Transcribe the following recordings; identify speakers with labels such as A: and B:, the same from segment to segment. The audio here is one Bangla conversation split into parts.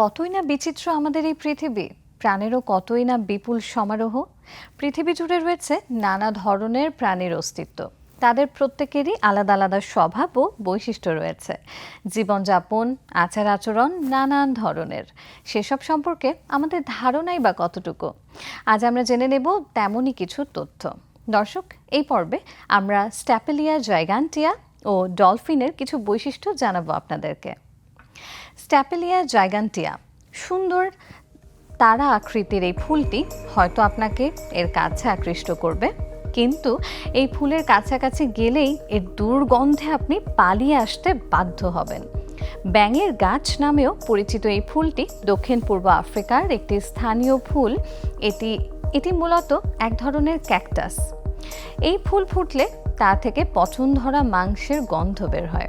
A: কতই না বিচিত্র আমাদের এই পৃথিবী, প্রাণেরও কতই না বিপুল সমারোহ, পৃথিবী জুড়ে রয়েছে নানা ধরনের প্রাণীর অস্তিত্ব। তাদের প্রত্যেকেরই আলাদা আলাদা স্বভাব ও বৈশিষ্ট্য রয়েছে। জীবনযাপন, আচার আচরণ নানান ধরনের। সেসব সম্পর্কে আমাদের ধারণাই বা কতটুকু? আজ আমরা জেনে নেব তেমনই কিছু তথ্য। দর্শক, এই পর্বে আমরা স্ট্যাপেলিয়া জাইগান্টিয়া ও ডলফিনের কিছু বৈশিষ্ট্য জানাব আপনাদেরকে। স্ট্যাপেলিয়া জাইগান্টিয়া। সুন্দর তারা আকৃতির এই ফুলটি হয়তো আপনাকে এর কাছে আকৃষ্ট করবে। কিন্তু এই ফুলের কাছাকাছি গেলেই এর দুর্গন্ধে আপনি পালিয়ে আসতে বাধ্য হবেন। ব্যাঙের গাছ নামেও পরিচিত এই ফুলটি দক্ষিণ পূর্ব আফ্রিকার একটি স্থানীয় ফুল। এটি এটি মূলত এক ধরনের ক্যাকটাস। এই ফুল ফুটলে তা থেকে পচন ধরা মাংসের গন্ধ বের হয়।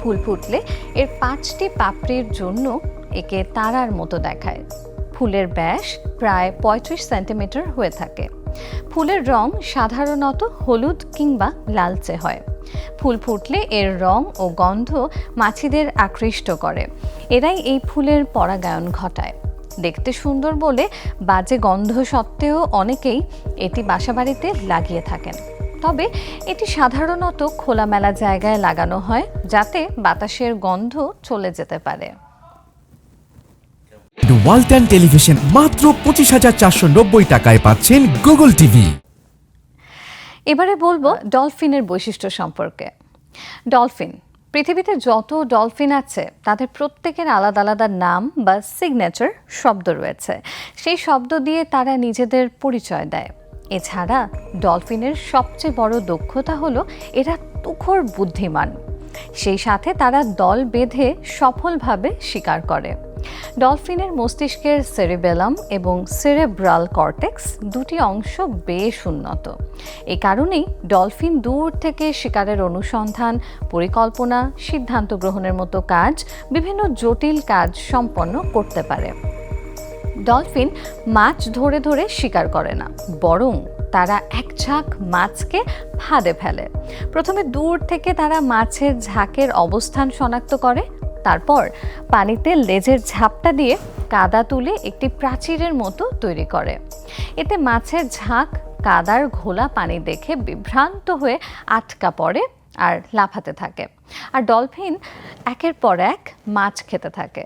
A: ফুল ফুটলে এর পাঁচটি পাপড়ির জন্য একে তারার মতো দেখায়। ফুলের ব্যাস প্রায় পঁয়ত্রিশ সেন্টিমিটার হয়ে থাকে। ফুলের রং সাধারণত হলুদ কিংবা লালচে হয়। ফুল ফুটলে এর রং ও গন্ধ মাছিদের আকৃষ্ট করে। এরাই এই ফুলের পরাগায়ন ঘটায়। দেখতে সুন্দর বলে বাজে গন্ধ সত্ত্বেও অনেকেই এটি বাসাবাড়িতে লাগিয়ে থাকেন। তবে এটি সাধারণত খোলামেলা জায়গায় লাগানো হয় যাতে বাতাসের গন্ধ চলে যেতে পারে।
B: ওয়ালটন টেলিভিশন মাত্র পঁচিশ হাজার চারশো নব্বই টাকায় পাচ্ছেন গুগল টিভি।
A: এবারে বলব ডলফিনের বৈশিষ্ট্য সম্পর্কে। ডলফিন পৃথিবীতে যত ডলফিন আছে তাদের প্রত্যেকের আলাদা আলাদা নাম বা সিগনেচার শব্দ রয়েছে। সেই শব্দ দিয়ে তারা নিজেদের পরিচয় দেয়। এছাড়া ডলফিনের সবচেয়ে বড় দক্ষতা হলো এরা তুখর বুদ্ধিমান। সেই সাথে তারা দল বেঁধে সফলভাবে শিকার করে। ডলফিনের মস্তিষ্কের সেরেবেলাম এবং সেরেব্রাল কর্টেক্স দুটি অংশ বেশ উন্নত। এ কারণেই ডলফিন দূর থেকে শিকারের অনুসন্ধান, পরিকল্পনা, সিদ্ধান্ত গ্রহণের মতো কাজ, বিভিন্ন জটিল কাজ সম্পন্ন করতে পারে। ডলফিন মাছ ধরে ধরে শিকার করে না, বরং তারা এক ঝাঁক মাছকে ফাঁদে ফেলে। প্রথমে দূর থেকে তারা মাছের ঝাঁকের অবস্থান শনাক্ত করে, তারপর পানিতে লেজের ঝাপটা দিয়ে কাদা তুলে একটি প্রাচীরের মতো তৈরি করে। এতে মাছের ঝাঁক, কাদার ঘোলা পানি দেখে বিভ্রান্ত হয়ে আটকা পড়ে আর লাফাতে থাকে। আর ডলফিন একের পর এক মাছ খেতে থাকে।